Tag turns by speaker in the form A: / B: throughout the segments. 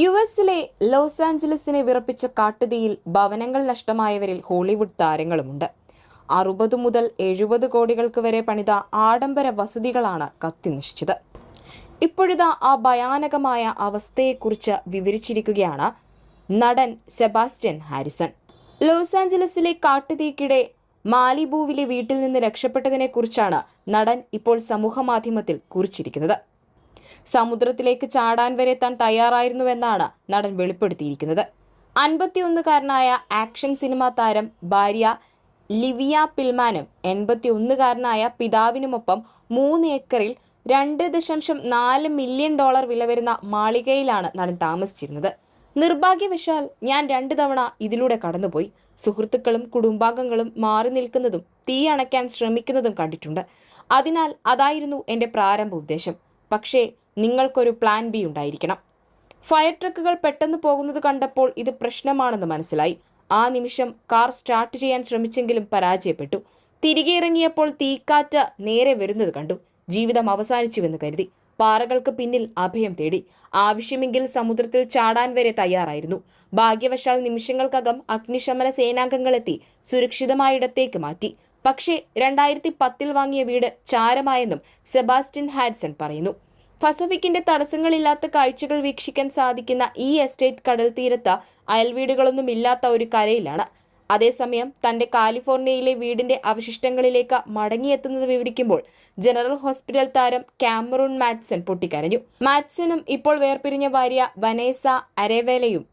A: U എസിലെ loss ആഞ്ചലസിനെ വിറപ്പിച്ച കാട്ടുതീയിൽ ഭവനങ്ങൾ നഷ്ടമായവരിൽ Hollywood താരങ്ങളുമുണ്ട്. അറുപത് മുതൽ എഴുപത് കോടികൾക്ക് വരെ പണിത ആഡംബര വസതികളാണ് കത്തിനശിച്ചത്. ഇപ്പോഴിതാ ആ ഭയാനകമായ അവസ്ഥയെക്കുറിച്ച് വിവരിച്ചിരിക്കുകയാണ് നടൻ സെബാസ്റ്റ്യൻ ഹാരിസൺ. ലോസ് ആഞ്ചലസിലെ കാട്ടുതീക്കിടെ മാലിബൂവിലെ വീട്ടിൽ നിന്ന് രക്ഷപ്പെട്ടതിനെക്കുറിച്ചാണ് നടൻ ഇപ്പോൾ സമൂഹമാധ്യമത്തിൽ കുറിച്ചിരിക്കുന്നത്. സമുദ്രത്തിലേക്ക് ചാടാൻ വരെ താൻ തയ്യാറായിരുന്നുവെന്നാണ് നടൻ വെളിപ്പെടുത്തിയിരിക്കുന്നത്. അൻപത്തിയൊന്നുകാരനായ ആക്ഷൻ സിനിമാ താരം ഭാര്യ ലിവിയ പിൽമാനും എൺപത്തിയൊന്നുകാരനായ പിതാവിനുമൊപ്പം മൂന്ന് ഏക്കറിൽ രണ്ട് ദശാംശം നാല് മില്യൺ ഡോളർ വില വരുന്ന മാളികയിലാണ് നടൻ താമസിച്ചിരുന്നത്. നിർഭാഗ്യവശാൽ ഞാൻ രണ്ടു തവണ ഇതിലൂടെ കടന്നുപോയി. സുഹൃത്തുക്കളും കുടുംബാംഗങ്ങളും മാറി നിൽക്കുന്നതും തീ അണയ്ക്കാൻ ശ്രമിക്കുന്നതും കണ്ടിട്ടുണ്ട്. അതിനാൽ അതായിരുന്നു എന്റെ പ്രാരംഭ ഉദ്ദേശം. പക്ഷേ നിങ്ങൾക്കൊരു പ്ലാൻ ബി ഉണ്ടായിരിക്കണം. ഫയർ ട്രക്കുകൾ പെട്ടെന്ന് പോകുന്നത് കണ്ടപ്പോൾ ഇത് പ്രശ്നമാണെന്ന് മനസ്സിലായി. ആ നിമിഷം കാർ സ്റ്റാർട്ട് ചെയ്യാൻ ശ്രമിച്ചെങ്കിലും പരാജയപ്പെട്ടു. തിരികെ ഇറങ്ങിയപ്പോൾ തീക്കാറ്റ് നേരെ വരുന്നത് കണ്ടു. ജീവിതം അവസാനിച്ചുവെന്ന് കരുതി. പാറകൾക്ക് പിന്നിൽ അഭയം തേടി. ആവശ്യമെങ്കിൽ സമുദ്രത്തിൽ ചാടാൻ വരെ തയ്യാറായിരുന്നു. ഭാഗ്യവശാൽ നിമിഷങ്ങൾക്കകം അഗ്നിശമന സേനാംഗങ്ങളെത്തി സുരക്ഷിതമായിടത്തേക്ക് മാറ്റി. പക്ഷേ രണ്ടായിരത്തി പത്തിൽ വാങ്ങിയ വീട് ചാരമായെന്നും സെബാസ്റ്റ്യൻ ഹാരിസൺ പറയുന്നു. പസഫിക്കിന്റെ തടസ്സങ്ങളില്ലാത്ത കാഴ്ചകൾ വീക്ഷിക്കാൻ സാധിക്കുന്ന ഈ എസ്റ്റേറ്റ് കടൽ തീരത്ത് അയൽവീടുകളൊന്നും ഇല്ലാത്ത ഒരു കരയിലാണ്. അതേസമയം തന്റെ കാലിഫോർണിയയിലെ വീടിന്റെ അവശിഷ്ടങ്ങളിലേക്ക് മടങ്ങിയെത്തുന്നത് വിവരിക്കുമ്പോൾ ജനറൽ ഹോസ്പിറ്റൽ താരം കാമറൂൺ മാറ്റ്സൺ പൊട്ടിക്കരഞ്ഞു. മാറ്റ്സനും ഇപ്പോൾ വേർപിരിഞ്ഞ ഭാര്യ വനേസ അരേവേലയും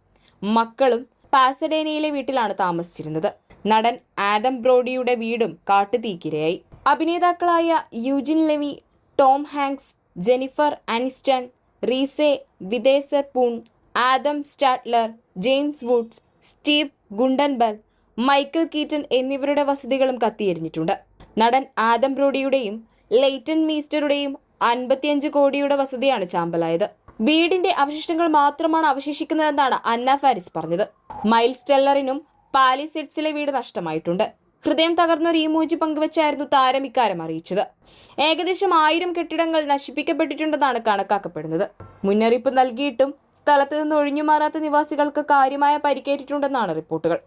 A: മക്കളും പാസഡേനയിലെ വീട്ടിലാണ് താമസിച്ചിരുന്നത്. നടൻ ആദം ബ്രോഡിയുടെ വീടും കാട്ടുതീക്കിരയായി. അഭിനേതാക്കളായ Eugene Levy Tom Hanks Jennifer Aniston Reese Witherspoon Adam Sandler James Woods Steve Guttenberg Michael Keaton എന്നിവരുടെ വസതികളും കത്തിയെരിഞ്ഞിട്ടുണ്ട്. നടൻ ആദം ബ്രോഡിയുടെയും ലെയ്റ്റൻ മീസ്റ്ററുടെയും അൻപത്തിയഞ്ച് കോടിയുടെ വസതിയാണ് ചാമ്പലായത്. വീടിന്റെ അവശിഷ്ടങ്ങൾ മാത്രമാണ് അവശേഷിക്കുന്നതെന്നാണ് അന്ന ഫാരിസ് പറഞ്ഞത്. മൈൽസ് ടെല്ലറിനും പാലിസെറ്റ്സിലെ വീട് നഷ്ടമായിട്ടുണ്ട്. ഹൃദയം തകർന്നൊരു ഇമോജി പങ്കുവച്ചായിരുന്നു താരം ഇക്കാര്യം അറിയിച്ചത്. ഏകദേശം ആയിരം കെട്ടിടങ്ങൾ നശിപ്പിക്കപ്പെട്ടിട്ടുണ്ടെന്നാണ് കണക്കാക്കപ്പെടുന്നത്. മുന്നറിയിപ്പ് നൽകിയിട്ടും സ്ഥലത്ത് നിന്ന് ഒഴിഞ്ഞുമാറാത്ത നിവാസികൾക്ക് കാര്യമായ പരിക്കേറ്റിട്ടുണ്ടെന്നാണ് റിപ്പോർട്ടുകൾ.